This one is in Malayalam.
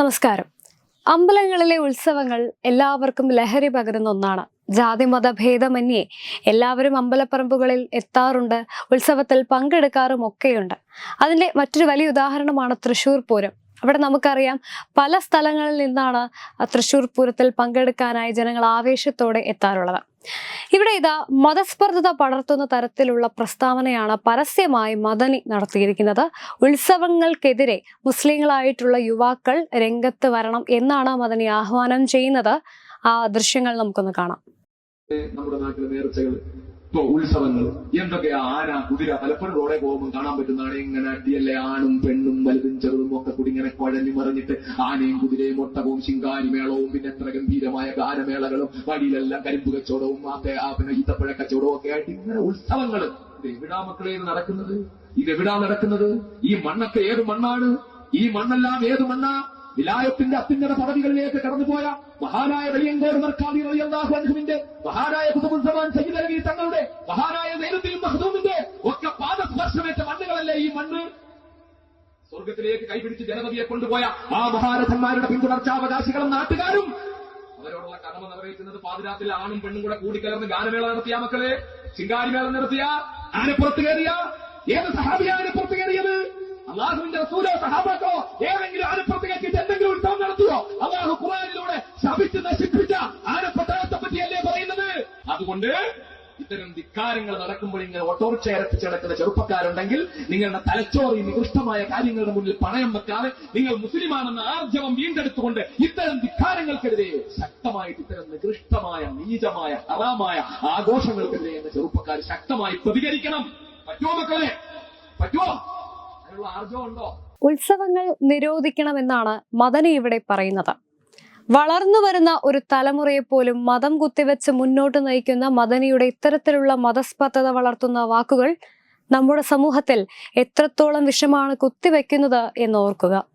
നമസ്കാരം. അമ്പലങ്ങളിലെ ഉത്സവങ്ങൾ എല്ലാവർക്കും ലഹരി പകരുന്ന ഒന്നാണ്. ജാതി മത ഭേദമന്യേ എല്ലാവരും അമ്പലപ്പറമ്പുകളിൽ എത്താറുണ്ട് ഉത്സവത്തിൽ പങ്കെടുക്കാറും ഒക്കെയുണ്ട് അതിന്റെ മറ്റൊരു വലിയ ഉദാഹരണമാണ് തൃശ്ശൂർ പൂരം. അവിടെ നമുക്കറിയാം പല സ്ഥലങ്ങളിൽ നിന്നാണ് തൃശ്ശൂർ പൂരത്തിൽ പങ്കെടുക്കാനായി ജനങ്ങൾ ആവേശത്തോടെ എത്താറുള്ളത്. ഇവിടെ ഇതാ മതസ്പർദ്ധത പടർത്തുന്ന തരത്തിലുള്ള പ്രസ്താവനയാണ് പരസ്യമായി മദനി നടത്തിയിരിക്കുന്നത്. ഉത്സവങ്ങൾക്കെതിരെ മുസ്ലിങ്ങളായിട്ടുള്ള യുവാക്കൾ രംഗത്ത് വരണം എന്നാണ് മദനി ആഹ്വാനം ചെയ്യുന്നത്. ആ ദൃശ്യങ്ങൾ നമുക്കൊന്ന് കാണാം. നമ്മുടെ നാട്ടിലെ ഇപ്പൊ ഉത്സവങ്ങൾ എന്തൊക്കെയാ ആന കുതിര പലപ്പോഴും റോഡെ പോകുമ്പോൾ കാണാൻ പറ്റുന്നതാണ് ഇങ്ങനെ അടിയല്ലേ ആണും പെണ്ണും വലുതും ചെറുതും ഒക്കെ കൂടി ഇങ്ങനെ കുഴഞ്ഞു മറിഞ്ഞിട്ട് ആനയും കുതിരയും ഒട്ടകവും ശിങ്കാരി മേളവും പിന്നെ എത്ര ഗംഭീരമായ ഗാനമേളകളും വഴിയിലെല്ലാം കരിമ്പ് കച്ചവടവും പിന്നെ ഈത്തപ്പഴ കച്ചവടവും ഒക്കെ ആയിട്ട് ഇങ്ങനെ ഉത്സവങ്ങൾ ഇത് എവിടാ മക്കളെ നടക്കുന്നത്? ഇത് എവിടാ നടക്കുന്നത്? ഈ മണ്ണൊക്കെ ഏത് മണ്ണാണ്? ഈ മണ്ണെല്ലാം ഏത് മണ്ണാ? വിലായത്തിന്റെ അത്യുന്നത പദവികളിലേക്ക് കടന്നുപോയ മഹാനായ വലിയ അൻഹുവിന്റെ മഹാനായ സ്വർഗത്തിലേക്ക് കൈപിടിച്ച് ജനപതിയെ കൊണ്ടുപോയ ആ മഹാരഥന്മാരുടെ പിന്തുടർച്ചാവകാശികളും നാട്ടുകാരും അവരോടുള്ള കടമ നിറവേറ്റുന്നത് പാതിരാത്തിൽ ആണും പെണ്ണും കൂടെ കൂടിക്കലർന്ന് ഗാനമേള നടത്തിയ മക്കളെ ചിങ്കാരിമേള നടത്തിയ ആനപ്പുറത്ത് കയറിയ ഏത് സഹാബിയ ആനപ്പുറത്ത് കയറിയത്? അള്ളാഹുവിന്റെ റസൂലോ സഹാബാക്കോ ഏതെങ്കിലും ആനപ്പുറത്ത് കയറ്റിയിട്ട് എന്തെങ്കിലും ഉത്സവം നടത്തിയോ അള്ളാഹു ഖുറാനിലൂടെ ശപിച്ച് നശിപ്പിച്ച ഇത്തരം ധിക്കാരങ്ങൾ നടക്കുമ്പോൾ ഇങ്ങനെ ഓട്ടോറിക്ഷ ഇരപ്പിച്ച് നടക്കുന്ന ചെറുപ്പക്കാരുണ്ടെങ്കിൽ നിങ്ങളുടെ തലച്ചോറി നികൃഷ്ടമായ കാര്യങ്ങളുടെ മുന്നിൽ പണയം വെക്കാതെ നിങ്ങൾ മുസ്ലിമാണെന്ന ആർജവം വീണ്ടെടുത്തുകൊണ്ട് ഇത്തരം ധിക്കാരങ്ങൾക്കെതിരെ ശക്തമായിട്ട് ഇത്തരം നികൃഷ്ടമായ നീചമായ ഹറാമായ ആഘോഷങ്ങൾക്കെതിരെ എന്ന ചെറുപ്പക്കാർ ശക്തമായി പ്രതികരിക്കണം. പറ്റുമോ മക്കളെ? പറ്റുമോ അതിനുള്ള ആർജവം ഉണ്ടോ? ഉത്സവങ്ങൾ നിരോധിക്കണമെന്നാണ് മദന ഇവിടെ പറയുന്നത്. വളർന്നു വരുന്ന ഒരു തലമുറയെ പോലും മതം കുത്തിവെച്ച് മുന്നോട്ട് നയിക്കുന്ന മദനിയുടെ ഇത്തരത്തിലുള്ള മതസ്പർദ്ധത വളർത്തുന്ന വാക്കുകൾ നമ്മുടെ സമൂഹത്തിൽ എത്രത്തോളം വിഷമാണ് കുത്തിവെക്കുന്നത് എന്ന് ഓർക്കുക.